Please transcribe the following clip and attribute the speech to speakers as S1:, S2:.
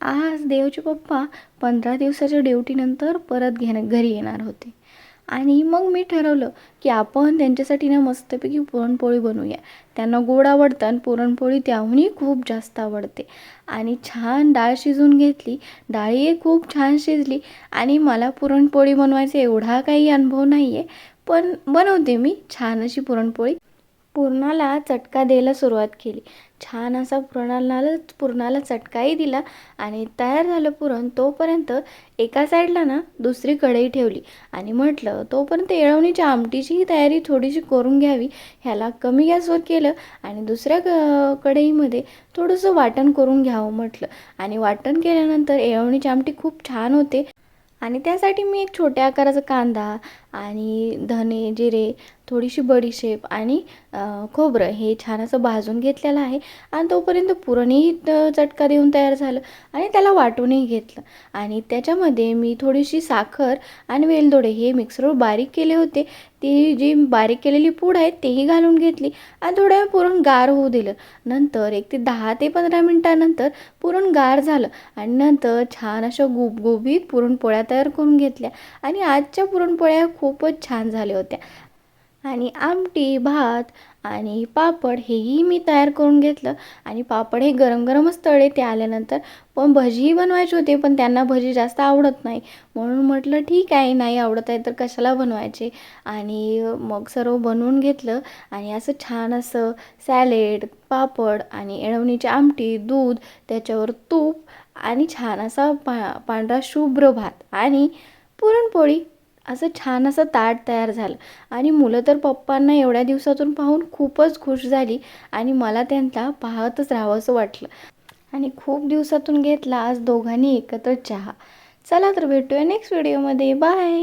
S1: आज देवचे पप्पा पंधरा दिवसाच्या ड्युटीनंतर परत घेणं घरी येणार होते. आणि मग मी ठरवलं की आपण त्यांच्यासाठी ना मस्तपैकी पुरणपोळी बनवूया. त्यांना गोड आवडतं आणि पुरणपोळी त्याहूनही खूप जास्त आवडते. आणि छान डाळ शिजवून घेतली. डाळी खूप छान शिजली. आणि मला पुरणपोळी बनवायचा एवढा काही अनुभव नाही आहे पण बनवते मी छान अशी पुरणपोळी. पुरणाला चटका द्यायला सुरुवात केली. छान असा पुरणाला पुरणाला चटकाही दिला आणि तयार झालं पुरण तोपर्यंत एका साईडला ना दुसरी कढई ठेवली आणि म्हटलं तोपर्यंत येळवणीच्या आमटीचीही तयारी थोडीशी करून घ्यावी. ह्याला कमी गॅसवर केलं आणि दुसऱ्या क कढईमध्ये थोडंसं वाटण करून घ्यावं म्हटलं. आणि वाटण केल्यानंतर येळवणीची आमटी खूप छान होते. आणि त्यासाठी मी एक छोट्या आकाराचा कांदा आणि धने जिरे थोडीशी बडीशेप आणि खोबरं हे छान असं भाजून घेतलेलं आहे. आणि तोपर्यंत पुरणही चटका देऊन तयार झालं आणि त्याला वाटूनही घेतलं. आणि त्याच्यामध्ये मी थोडीशी साखर आणि वेलदोडे हे मिक्सरवर बारीक केले होते. ती जी बारीक केलेली पूड आहे तेही घालून घेतली आणि थोड्या वेळ पुरण गार होऊ दिलं. नंतर एक ते दहा ते पंधरा मिनटानंतर पुरण गार झालं आणि नंतर छान अशा गुबगुबीत पुरणपोळ्या तयार करून घेतल्या. आणि आजच्या पुरणपोळ्या खूपच छान झाल्या होत्या. आणि आमटी भात आणि पापड हेही मी तयार करून घेतलं. आणि पापड हे गरम गरमच तळे ते आल्यानंतर पण भजीही बनवायचे होते पण त्यांना भजी जास्त आवडत नाही. म्हणून म्हटलं ठीक आहे नाही आवडत आहे तर कशाला बनवायचे? आणि मग सर्व बनवून घेतलं. आणि असं छान असं सॅलेड पापड आणि एळवणीची आमटी दूध त्याच्यावर तूप आणि छान असा पा पांढरा शुभ्र भात आणि पुरणपोळी असं छान असं ताट तयार झालं. आणि मुलं तर पप्पांना एवढ्या दिवसातून पाहून खूपच खुश झाली आणि मला त्यांना पाहतच राहावंसं वाटलं. आणि खूप दिवसातून घेतला आज दोघांनी एकत्र चहा. चला तर भेटूया नेक्स्ट व्हिडिओमध्ये बाय